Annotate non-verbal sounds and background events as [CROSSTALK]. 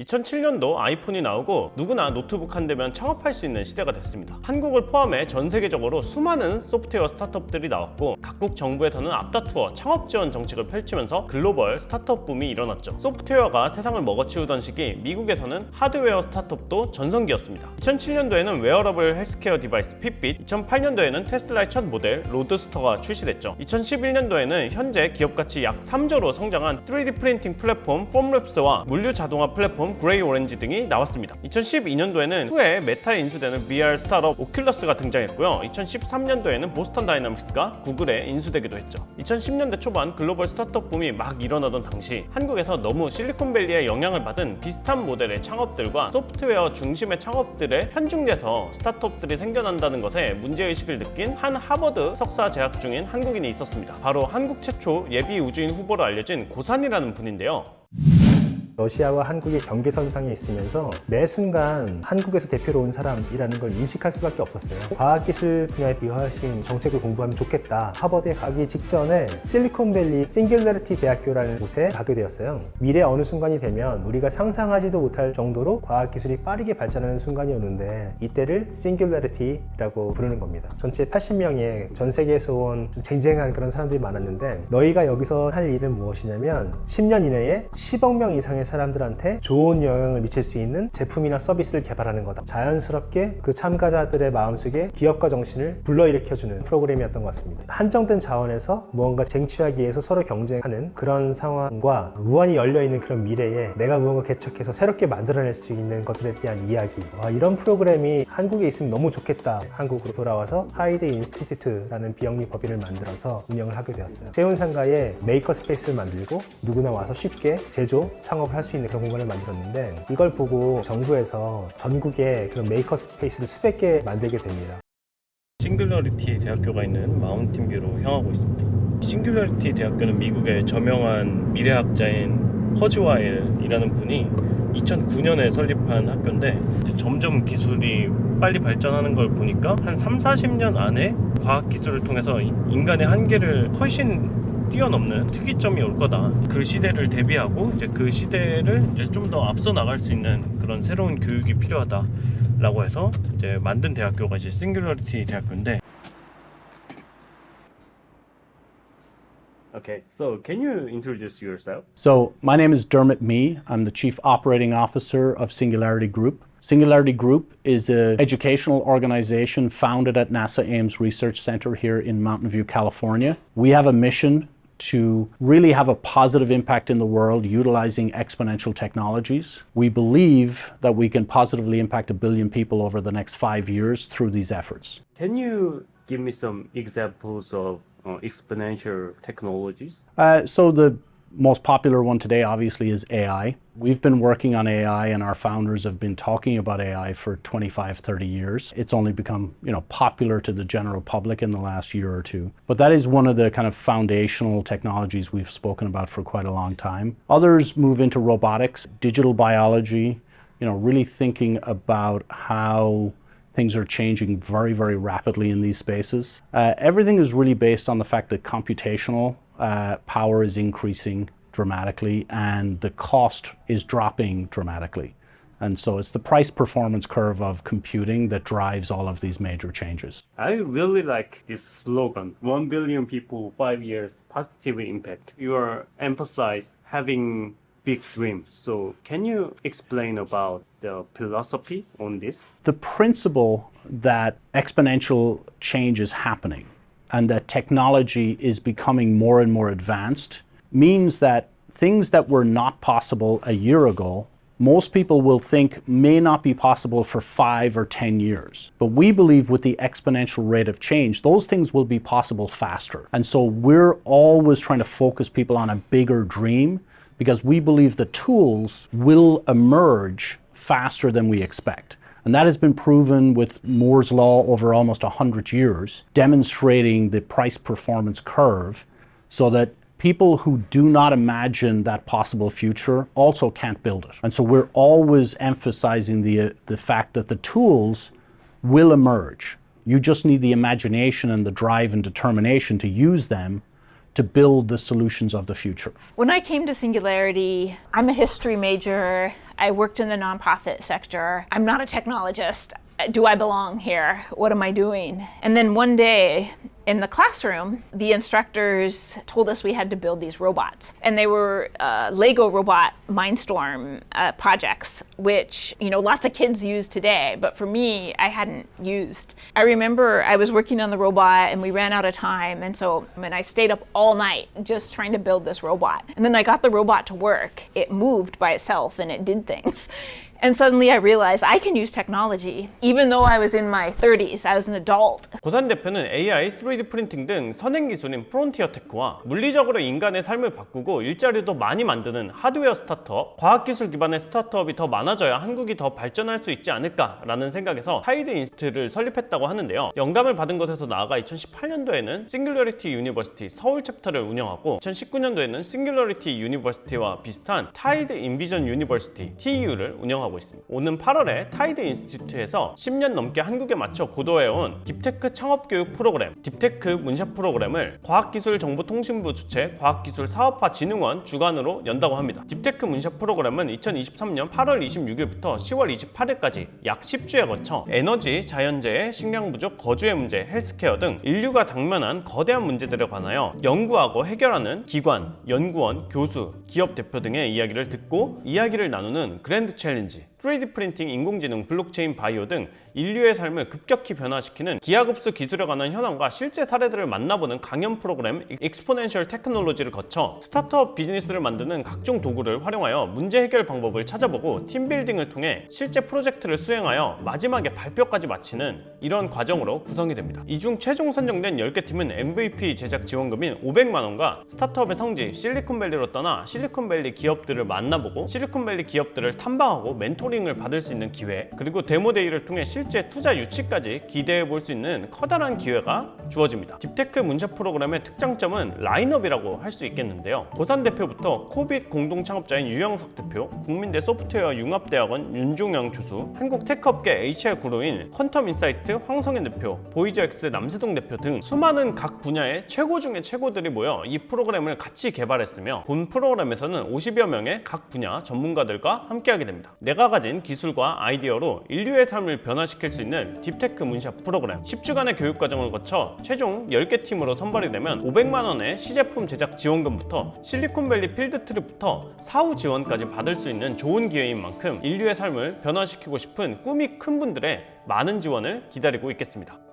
2007년도 아이폰이 나오고 누구나 노트북 한 대면 창업할 수 있는 시대가 됐습니다. 한국을 포함해 전 세계적으로 수많은 소프트웨어 스타트업들이 나왔고 각국 정부에서는 앞다투어 창업 지원 정책을 펼치면서 글로벌 스타트업 붐이 일어났죠. 소프트웨어가 세상을 먹어치우던 시기 미국에서는 하드웨어 스타트업도 전성기였습니다. 2007년도에는 웨어러블 헬스케어 디바이스 핏빗, 2008년도에는 테슬라의 첫 모델 로드스터가 출시됐죠. 2011년도에는 현재 기업 가치 약 3조로 성장한 3D 프린팅 플랫폼 폼랩스와 물류 자동화 플랫폼 그레이 오렌지 등이 나왔습니다. 2012년도에는 후에 메타에 인수되는 VR 스타트업 오큘러스가 등장했고요. 2013년도에는 보스턴 다이나믹스가 구글에 인수되기도 했죠. 2010년대 초반 글로벌 스타트업 붐이 막 일어나던 당시 한국에서 너무 실리콘밸리의 영향을 받은 비슷한 모델의 창업들과 소프트웨어 중심의 창업들에 편중돼서 스타트업들이 생겨난다는 것에 문제의식을 느낀 한 하버드 석사 재학 중인 한국인이 있었습니다. 바로 한국 최초 예비 우주인 후보로 알려진 고산이라는 분인데요. 러시아와 한국의 경계선상에 있으면서 매 순간 한국에서 대표로 온 사람이라는 걸 인식할 수밖에 없었어요. 과학기술 분야에 비화신 정책을 공부하면 좋겠다. 하버드에 가기 직전에 실리콘밸리 싱귤러리티 대학교라는 곳에 가게 되었어요. 미래 어느 순간이 되면 우리가 상상하지도 못할 정도로 과학기술이 빠르게 발전하는 순간이 오는데 이때를 싱귤러리티라고 부르는 겁니다. 전체 80명의 전 세계에서 온좀 쟁쟁한 그런 사람들이 많았는데 너희가 여기서 할 일은 무엇이냐면 10년 이내에 10억 명 이상의 사람들한테 좋은 영향을 미칠 수 있는 제품이나 서비스를 개발하는 거다. 자연스럽게 그 참가자들의 마음속에 기업가 정신을 불러일으켜주는 프로그램이었던 것 같습니다. 한정된 자원에서 무언가 쟁취하기 위해서 서로 경쟁하는 그런 상황과 무한히 열려있는 그런 미래에 내가 무언가 개척해서 새롭게 만들어낼 수 있는 것들에 대한 이야기. 와, 이런 프로그램이 한국에 있으면 너무 좋겠다. 한국으로 돌아와서 하이드 인스티튜트라는 비영리 법인을 만들어서 운영을 하게 되었어요. 세운 상가에 메이커 스페이스를 만들고 누구나 와서 쉽게 제조, 창업 을 할 수 있는 그런 공간을 만들었는데 이걸 보고 정부에서 전국에 그런 메이커 스페이스를 수백 개 만들게 됩니다. 싱귤러리티 대학교가 있는 마운틴뷰로 향하고 있습니다. 싱귤러리티 대학교는 미국의 저명한 미래학자인 허즈와일이라는 분이 2009년에 설립한 학교인데 점점 기술이 빨리 발전하는 걸 보니까 한 3, 40년 안에 과학 기술을 통해서 이- 인간의 한계를 훨씬 뛰어넘는 특이점이 올 거다. 그 시대를 대비하고 이제 그 시대를 이제 좀 더 앞서 나갈 수 있는 그런 새로운 교육이 필요하다라고 해서 이제 만든 대학교가 이제 싱귤러리티 대학교인데. Okay, so can you introduce yourself? So, my name is Dermot Mee. I'm the Chief Operating Officer of Singularity Group. Singularity Group is an educational organization founded at NASA Ames Research Center here in Mountain View, California. We have a mission to really have a positive impact in the world utilizing exponential technologies. We believe that we can positively impact a billion people over the next five years through these efforts. Can you give me some examples of uh, exponential technologies? Uh, so the most popular one today, obviously, is AI. We've been working on AI, and our founders have been talking about AI for 25, 30 years. It's only become, you know, popular to the general public in the last year or two. But that is one of the kind of foundational technologies we've spoken about for quite a long time. Others move into robotics, digital biology, you know, really thinking about how things are changing very, very rapidly in these spaces. Uh, everything is really based on the fact that computational uh, power is increasing dramatically and the cost is dropping dramatically. And so it's the price performance curve of computing that drives all of these major changes. I really like this slogan 1 billion people, 5 years, positive impact. You are emphasize having big dreams. So, can you explain about the philosophy on this? the principle that exponential change is happening and that technology is becoming more and more advanced means that things that were not possible a year ago most people will think may not be possible for five or 10 years. But we believe with the exponential rate of change, those things will be possible faster. And so we're always trying to focus people on a bigger dream because we believe the tools will emerge faster than we expect. And that has been proven with Moore's Law over almost 100 years, demonstrating the price performance curve so that people who do not imagine that possible future also can't build it. And so we're always emphasizing the, uh, the fact that the tools will emerge. You just need the imagination and the drive and determination to use them to build the solutions of the future. When I came to Singularity, I'm a history major. I worked in the nonprofit sector. I'm not a technologist. Do I belong here? What am I doing? And then one day in the classroom, the instructors told us we had to build these robots. And they were uh, Lego robot Mindstorm uh, projects, which, you know, lots of kids use today. But for me, I hadn't used. I remember I was working on the robot and we ran out of time. And so, I mean, I stayed up all night just trying to build this robot. And then I got the robot to work. It moved by itself and it did things. [LAUGHS] And suddenly I realized I can use technology. Even though I was in my 30s, I was an adult. 고산 대표는 AI, 3D 프린팅 등 선행 기술인 프론티어 테크와 물리적으로 인간의 삶을 바꾸고 일자리도 많이 만드는 하드웨어 스타트업, 과학기술 기반의 스타트업이 더 많아져야 한국이 더 발전할 수 있지 않을까라는 생각에서 타이드 인스트를 설립했다고 하는데요. 영감을 받은 것에서 나아가 2018년도에는 싱귤러리티 유니버시티 서울 챕터를 운영하고 2019년도에는 싱귤러리티 유니버시티와 비슷한 타이드 인비전 유니버시티 TU를 운영하고 있습니다. 오는 8월에 타이드 인스티튜트에서 10년 넘게 한국에 맞춰 고도해온 딥테크 창업 교육 프로그램, 딥 테크 문샵 프로그램을 과학기술정보통신부 주최 과학기술사업화진흥원 주관으로 연다고 합니다. 딥테크 문샵 프로그램은 2023년 8월 26일부터 10월 28일까지 약 10주에 거쳐 에너지, 자연재해, 식량 부족, 거주의 문제, 헬스케어 등 인류가 당면한 거대한 문제들에 관하여 연구하고 해결하는 기관, 연구원, 교수, 기업 대표 등의 이야기를 듣고 이야기를 나누는 그랜드 챌린지 3D 프린팅, 인공지능, 블록체인, 바이오 등 인류의 삶을 급격히 변화시키는 기하급수 기술에 관한 현황과 실제 사례들을 만나보는 강연 프로그램 익스포넨셜 테크놀로지를 거쳐 스타트업 비즈니스를 만드는 각종 도구를 활용하여 문제 해결 방법을 찾아보고 팀빌딩을 통해 실제 프로젝트를 수행하여 마지막에 발표까지 마치는 이런 과정으로 구성이 됩니다. 이 중 최종 선정된 10개 팀은 MVP 제작 지원금인 500만 원과 스타트업의 성지 실리콘밸리로 떠나 실리콘밸리 기업들을 만나보고 실리콘밸리 기업들을 탐방하고 멘토 링을 받을 수 있는 기회 그리고 데모데이를 통해 실제 투자 유치까지 기대해 볼 수 있는 커다란 기회가 주어집니다. 딥테크 문샵 프로그램의 특장점은 라인업이라고 할 수 있겠는데요. 고산 대표부터 코빗 공동 창업자인 유영석 대표, 국민대 소프트웨어 융합대학원 윤종영 교수, 한국 테크업계 HR 구루인 퀀텀 인사이트 황성현 대표, 보이저엑스 남세동 대표 등 수많은 각 분야의 최고 중의 최고들이 모여 이 프로그램을 같이 개발했으며 본 프로그램에서는 50여 명의 각 분야 전문가들과 함께하게 됩니다. 내가 가진 기술과 아이디어로 인류의 삶을 변화시킬 수 있는 딥테크 문샵 프로그램 10주간의 교육 과정을 거쳐 최종 10개 팀으로 선발이 되면 500만 원의 시제품 제작 지원금부터 실리콘밸리 필드 트립부터 사후 지원까지 받을 수 있는 좋은 기회인 만큼 인류의 삶을 변화시키고 싶은 꿈이 큰 분들의 많은 지원을 기다리고 있겠습니다.